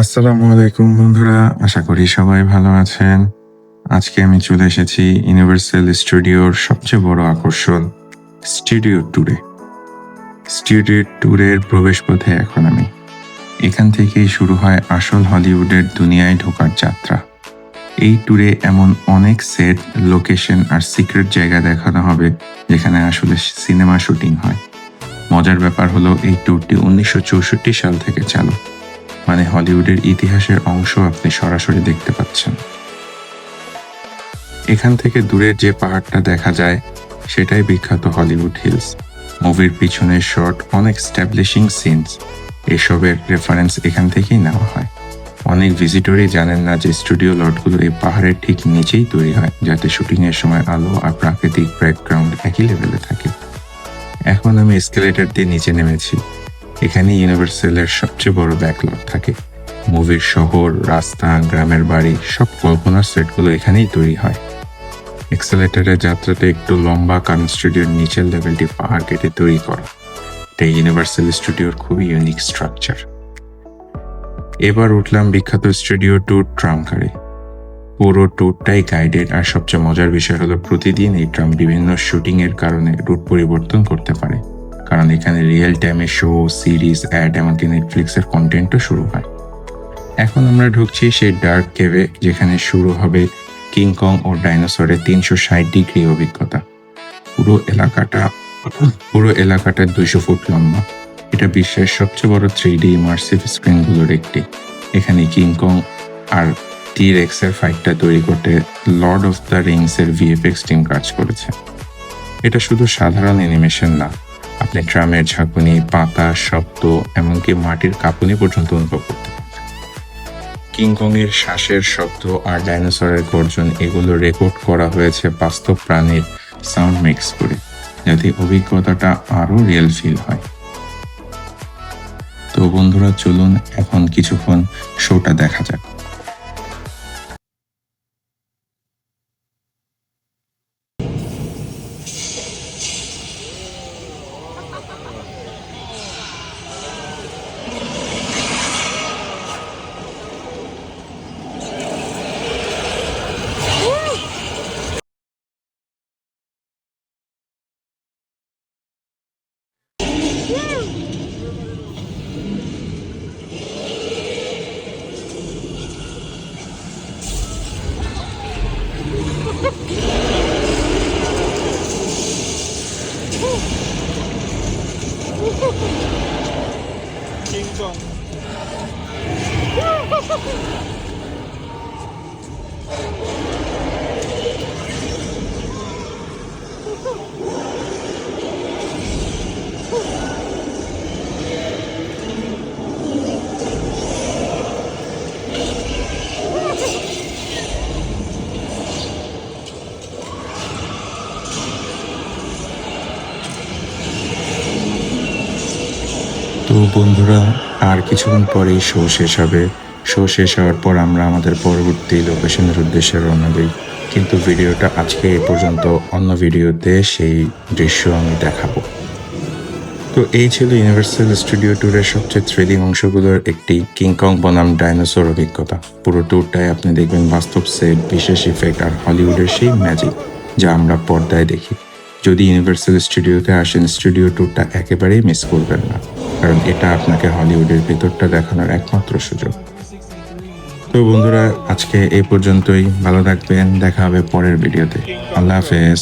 আসসালামু আলাইকুম বন্ধুরা, আশা করি সবাই ভালো আছেন। আজকে আমি চলে এসেছি ইউনিভার্সাল স্টুডিওর সবচেয়ে বড় আকর্ষণ স্টুডিও ট্যুরে স্টুডিও ট্যুরের প্রবেশপথে এখন আমি। এখান থেকেই শুরু হয় আসল হলিউডের দুনিয়ায় ঢোকার যাত্রা। এই ট্যুরে এমন অনেক সেট লোকেশন আর সিক্রেট জায়গা দেখানো হবে, যেখানে আসলে সিনেমা শুটিং হয়। মজার ব্যাপার হলো, এই ট্যুরটি উনিশশো চৌষট্টি সাল থেকে চালু। মানে হলিউডের ইতিহাসের অংশ আপনি সরাসরি দেখতে পাচ্ছেন। এখান থেকে দূরের যে পাহাড়টা দেখা যায়, সেটাই বিখ্যাত হলিউড হিলস। মুভির পিছনের শট অনেক স্ট্যাবলিশিং সিনস। এসবের রেফারেন্স এখান থেকেই নেওয়া হয়। অনেক ভিজিটরই জানেন না যে স্টুডিও লটগুলো এই পাহাড়ের ঠিক নিচেই তৈরি হয়, যাতে শুটিংয়ের সময় আলো আর প্রাকৃতিক ব্যাকগ্রাউন্ড একই লেভেলে থাকে। এখন আমি এসকেলেটর দিয়ে নিচে নেমেছি। এখানে ইউনিভার্সালের সবচেয়ে বড় ব্যাকলগ থাকে। মুভির শহর, রাস্তা, গ্রামের বাড়ি, সব কল্পনার সেটগুলো এখানেই তৈরি হয়। এক্সেলেটারের যাত্রাটা একটু লম্বা কারণ স্টুডিওর নিচের লেভেলটি পাহাড় কেটে তৈরি করা। এটা ইউনিভার্সাল স্টুডিওর খুবই ইউনিক স্ট্রাকচার এবার উঠলাম বিখ্যাত স্টুডিও ট্যুর ট্রাম কারে পুরো ট্যুরটাই গাইডেড আর সবচেয়ে মজার বিষয় হলো প্রতিদিন এই ট্রাম বিভিন্ন শুটিংয়ের কারণে রুট পরিবর্তন করতে পারে। কারণ এখানে রিয়েল টাইমে শো সিরিজ অ্যাড এমনকি নেটফ্লিক্সের কন্টেন্টও শুরু হয়। এখন আমরা ঢুকছি সেই ডার্ক কেভে যেখানে শুরু হবে কিংকং ও ডাইনোসরের তিনশো ষাট ডিগ্রি অভিজ্ঞতা। পুরো এলাকাটা পুরো এলাকাটা দুইশো ফুট লম্বা। এটা বিশ্বের সবচেয়ে বড় থ্রি ডি ইমার্সিভ স্ক্রিনগুলোর একটি। এখানে কিংকং আর টি এর ফাইটটা তৈরি করতে লর্ড অফ দ্য রিংস এর ভিএফএক্স টিম কাজ করেছে। এটা শুধু সাধারণ অ্যানিমেশন না আপনি ট্রামের ঝাঁকুনি, পাতা, শব্দ, এমনকি মাটির কাঁপুনি পর্যন্ত অনুভব করতে পারবেন কিংকং এর শ্বাসের শব্দ আর ডাইনোসরের গর্জন, এগুলো রেকর্ড করা হয়েছে বাস্তব প্রাণীর সাউন্ড মিক্স করে, যাতে অভিজ্ঞতাটা আরও রিয়েল ফিল হয়। তো বন্ধুরা, চলুন এখন কিছুক্ষণ শোটা দেখা যাক। তো বন্ধুরা আর কিছুক্ষণ পরেই শো শেষ হবে। শো শেষ হওয়ার পর আমরা আমাদের পরবর্তী লোকেশনের উদ্দেশ্যে রওনা দিই। কিন্তু ভিডিওটা আজকে এ পর্যন্ত, অন্য ভিডিওতে সেই দৃশ্য আমি দেখাবো। তো এই ছিল ইউনিভার্সাল স্টুডিও ট্যুরের সবচেয়ে থ্রিলিং অংশগুলোর একটি কিংকং বনাম ডাইনোসর অভিজ্ঞতা। পুরো ট্যুরটায় আপনি দেখবেন বাস্তব সেট বিশেষ ইফেক্ট আর হলিউডের সেই ম্যাজিক যা আমরা পর্দায় দেখি। যদি ইউনিভার্সাল স্টুডিওতে আসেন স্টুডিও ট্যুরটা একেবারেই মিস করবেন না। কারণ এটা আপনাকে হলিউডের ভেতরটা দেখানোর একমাত্র সুযোগ। তো বন্ধুরা আজকে এই পর্যন্তই। ভালো থাকবেন দেখা হবে পরের ভিডিওতে। আল্লাহ হাফেজ।